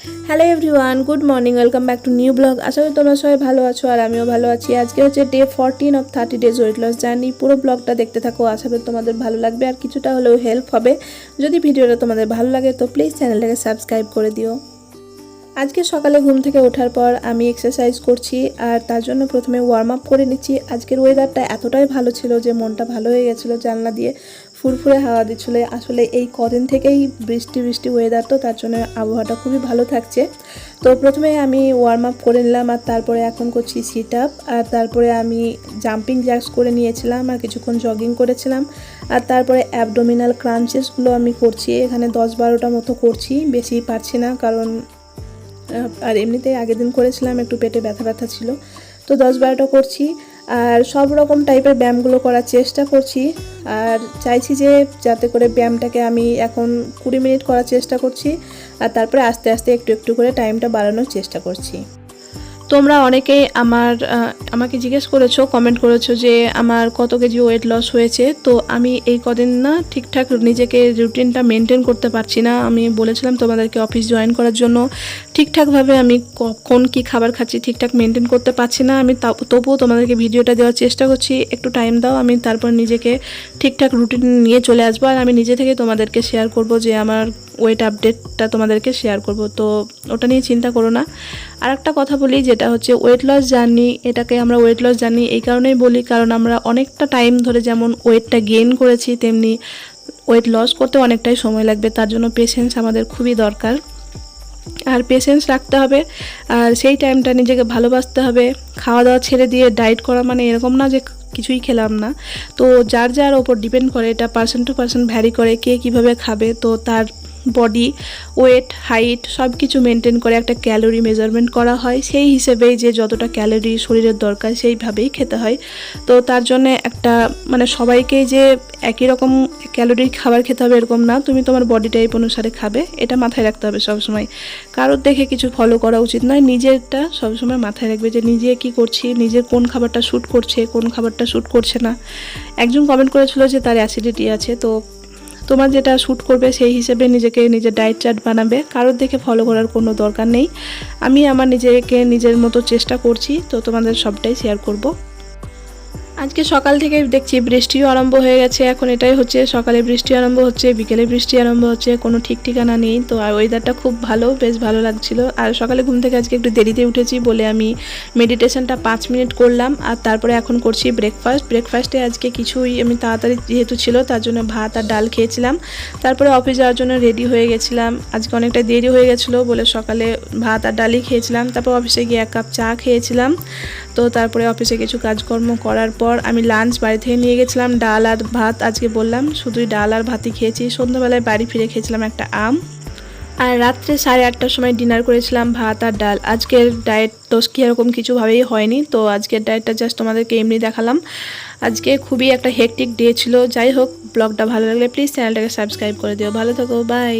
Hello everyone, good morning, welcome back to new blog. আশা করি তোমরা সবাই ভালো আছো আর আমিও ভালো আছি। আজকে হচ্ছে day fourteen of thirty days weight loss journey পুরো ব্লগটা দেখতে থাকো, আশা করি তোমাদের ভালো লাগবে আর কিছুটা হলেও হেল্প হবে। যদি ভিডিওটা তোমাদের ভালো লাগে তো প্লিজ চ্যানেলটাকে সাবস্ক্রাইব করে দিও। আজকে সকালে ঘুম থেকে ওঠার পর আমি এক্সারসাইজ করছি আর তার জন্য প্রথমে ওয়ার্ম আপ করে নিচ্ছি। আজকের ওয়েদারটা এতটাই ভালো ছিল যে মনটা ভালো হয়ে গেছিল জানলা দিয়ে। ফুরফুরে হাওয়া দিচ্ছিল। আসলে এই কদিন থেকেই বৃষ্টি বৃষ্টি ওয়েদার তো তার জন্য আবহাওয়াটা খুবই ভালো থাকছে। তো প্রথমে আমি ওয়ার্ম আপ করে নিলাম আর তারপরে এখন করছি সিট আপ আর তারপরে আমি জাম্পিং জ্যাক্স করে নিয়েছিলাম আর কিছুক্ষণ জগিং করেছিলাম আর তারপরে অ্যাবডোমিনাল ক্রাঞ্চেসগুলো আমি করছি। এখানে দশ বারোটা মতো করছি, বেশি পারছি না কারণ আর এমনিতেই আগের দিন করেছিলাম, একটু পেটে ব্যথা ব্যথা ছিল। তো দশ বারোটা করছি। আর সব রকম টাইপের ব্যায়ামগুলো করার চেষ্টা করছি। আর চাইছি যে যাতে করে ব্যায়ামটাকে আমি এখন কুড়ি মিনিট করার চেষ্টা করছি, আর তারপরে আস্তে আস্তে একটু একটু করে টাইমটা বাড়ানোর চেষ্টা করছি। তোমরা অনেকেই আমার আমাকে জিজ্ঞেস করেছ কমেন্ট করেছ যে আমার কত কেজি ওয়েট লস হয়েছে। তো আমি এই কদিন না ঠিকঠাক নিজেকে রুটিনটা মেনটেন করতে পারছি না। আমি বলেছিলাম তোমাদেরকে অফিস জয়েন করার জন্য। ঠিকঠাকভাবে আমি কখন কি খাবার খাচ্ছি ঠিকঠাক মেনটেন করতে পারছি না। আমি তবুও তোমাদেরকে ভিডিওটা দেওয়ার চেষ্টা করছি। একটু টাইম দাও, আমি তারপর নিজেকে ঠিকঠাক রুটিন নিয়ে চলে আসব। আর আমি নিজে থেকে তোমাদেরকে শেয়ার করব যে আমার ওয়েট আপডেটটা তোমাদেরকে শেয়ার করব। তো ওটা নিয়ে চিন্তা করো না। আর একটা কথা বলি যেটা হচ্ছে ওয়েট লস জার্নি এটাকে আমরা ওয়েট লস জার্নি এই কারণেই বলি, কারণ আমরা অনেকটা টাইম ধরে যেমন ওয়েটটা গেইন করেছি, তেমনি ওয়েট লস করতে অনেকটাই সময় লাগবে, তার জন্য পেশেন্স আমাদের খুবই দরকার। আর পেশেন্স রাখতে হবে, আর সেই টাইমটা নিজেকে ভালোবাসতে হবে, খাওয়া দাওয়া ছেড়ে দিয়ে ডায়েট করা মানে এরকম না যে কিছুই খেলাম না। তো যার যার ওপর ডিপেন্ড করে, এটা পার্সন টু পার্সন ভ্যারি করে কে কীভাবে খাবে, তো তার বডি ওয়েট হাইট সব কিছু মেনটেন করে একটা ক্যালোরি মেজারমেন্ট করা হয়। সেই হিসেবেই যে যতটা ক্যালোরি শরীরের দরকার সেইভাবেই খেতে হয়। তো তার জন্য একটা মানে সবাইকেই যে একই রকম ক্যালোরির খাবার খেতে হবে এরকম না, তুমি তোমার বডি টাইপ অনুসারে খাবে। এটা মাথায় রাখতে হবে সবসময়। কারোর দেখে কিছু ফলো করা উচিত নয়। নিজেরটা সবসময় মাথায় রাখবে যে নিজে কি করছি, নিজের কোন খাবারটা শ্যুট করছে, কোন খাবারটা শ্যুট করছে না। একজন কমেন্ট করেছিল যে তার অ্যাসিডিটি আছে, তো তোমার যেটা শ্যুট করবে সেই হিসেবে নিজেকে নিজের ডায়েট চার্ট বানাবে। কারোর দেখে ফলো করার কোনো দরকার নেই। আমি আমার নিজেকে নিজের মতো চেষ্টা করছি, তো তোমাদের সবটাই শেয়ার করব। আজকে সকাল থেকে দেখছি বৃষ্টিও আরম্ভ হয়ে গেছে। এখন এটাই হচ্ছে সকালে বৃষ্টি আরম্ভ হচ্ছে, বিকেলে বৃষ্টি আরম্ভ হচ্ছে, কোনো ঠিক ঠিকানা নেই। তো আর ওয়েদারটা খুব ভালো, বেশ ভালো লাগছিল। আর সকালে ঘুম থেকে আজকে একটু দেরিতে উঠেছি বলে আমি মেডিটেশনটা পাঁচ মিনিট করলাম। আর তারপরে এখন করছি ব্রেকফাস্ট ব্রেকফাস্টে আজকে কিছুই আমি তাড়াতাড়ি যেহেতু ছিল, তার জন্য ভাত আর ডাল খেয়েছিলাম। তারপরে অফিস যাওয়ার জন্য রেডি হয়ে গেছিলাম। আজকে অনেকটা দেরি হয়ে গেছিল বলে সকালে ভাত আর ডালই খেয়েছিলাম। তারপর অফিসে গিয়ে এক কাপ চা খেয়েছিলাম। তো তারপরে অফিসে কিছু কাজকর্ম করার পর আমি লাঞ্চ বাড়ি থেকে নিয়ে গেছিলাম ডাল আর ভাত। আজকে বললাম, শুধুই ডাল আর ভাতই খেয়েছি। সন্ধ্যাবেলায় বাড়ি ফিরে খেয়েছিলাম একটা আম। আর রাত্রে সাড়ে আটটার সময় ডিনার করেছিলাম ভাত আর ডাল। আজকের ডায়েট তো কীরকম কিছুভাবেই হয়নি, তো আজকের ডায়েটটা জাস্ট তোমাদেরকে এমনি দেখালাম। আজকে খুবই একটা হেকটিক ডে ছিল। যাই হোক ব্লগটা ভালো লাগলে প্লিজ চ্যানেলটাকে সাবস্ক্রাইব করে দিও। ভালো থাকো বাই